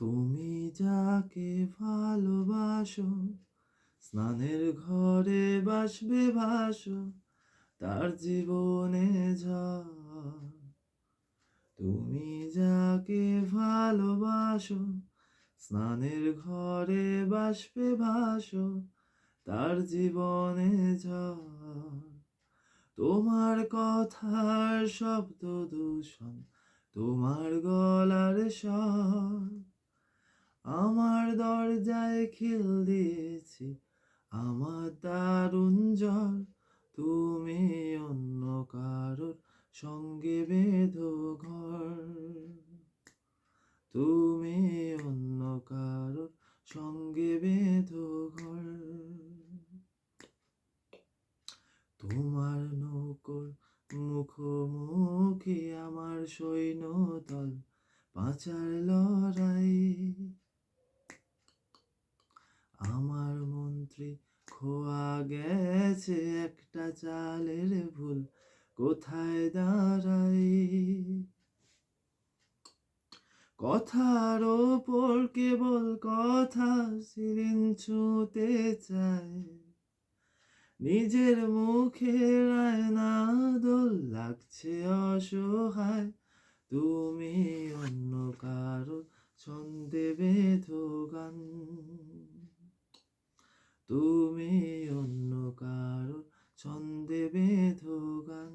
তুমি যাকে ভালোবাসো, স্নানের ঘরে বাসবে ভাসো, তার জীবনে ঝড়। তুমি যাকে ভালোবাসো, স্নানের ঘরে বাসবে ভাসো, তার জীবনে ঝড়। তোমার কথার শব্দ দূষণ, তোমার গলার স্বর। আমার দরজায় খিল দিয়েছি, আমার দারুণ জ্বর। তুমি অন্য কারোর সঙ্গে বেঁধো ঘর। তুমি অন্য কারোর সঙ্গে বেঁধো ঘর। তোমার নৌকর মুখোমুখি আমার সৈন্যদল, পাচার লড়াই আমার মন্ত্রী খোয়া গেছে একটা চালের ভুল। কোথায় দাঁড়াই? কথার ওপর কেবল কথা সিরিন ছুঁতে চায়। নিজের মুখের আয়না দোল লাগছে অসহায়। তুমি অন্য কারও ছন্দে তুমি অন্য কারও ছন্দে বেঁধো গান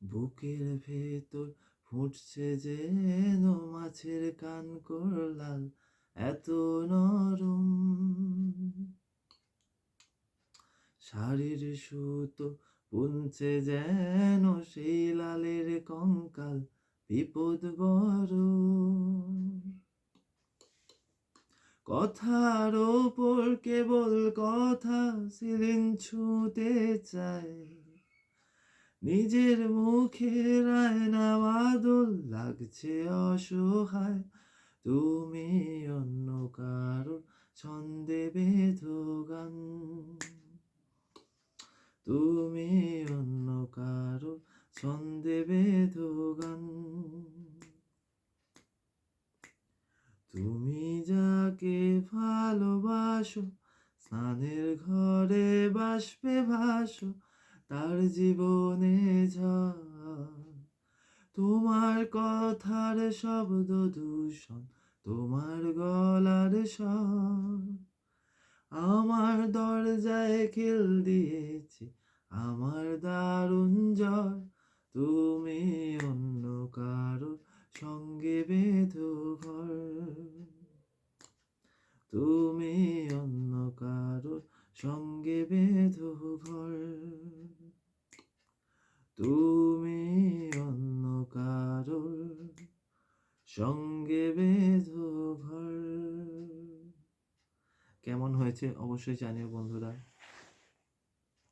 বুকের ভেতর ফুটছে যেন মাছের কান করলাল এত নরম। শাড়ির সুতো পুনছে যেন সেই লালের কঙ্কাল, বিপদ বড় কথার ওপর কেবল কথা সিলিং ছুঁতে চায় নিজের মুখের আয়না বাদল লাগছে অসহায়। তুমি অন্য কারও ছন্দে বেঁধো গান তুমি অন্য কারও ছন্দে বেঁধো গান তুমি যাকে ভালোবাসো। স্নানের ঘরে বাসবে ভাসো, তার জীবনে তোমার কথার শব্দ দূষণ, তোমার গলার স্বর। আমার দরজায় খিল দিয়েছি, আমার দারুণ জ্বর, তুমি অন্য সঙ্গে বেঁধো ঘর। তুমি অন্য কারোর সঙ্গে বেঁধো ঘর। কেমন হয়েছে? অবশ্যই জানিও বন্ধুরা।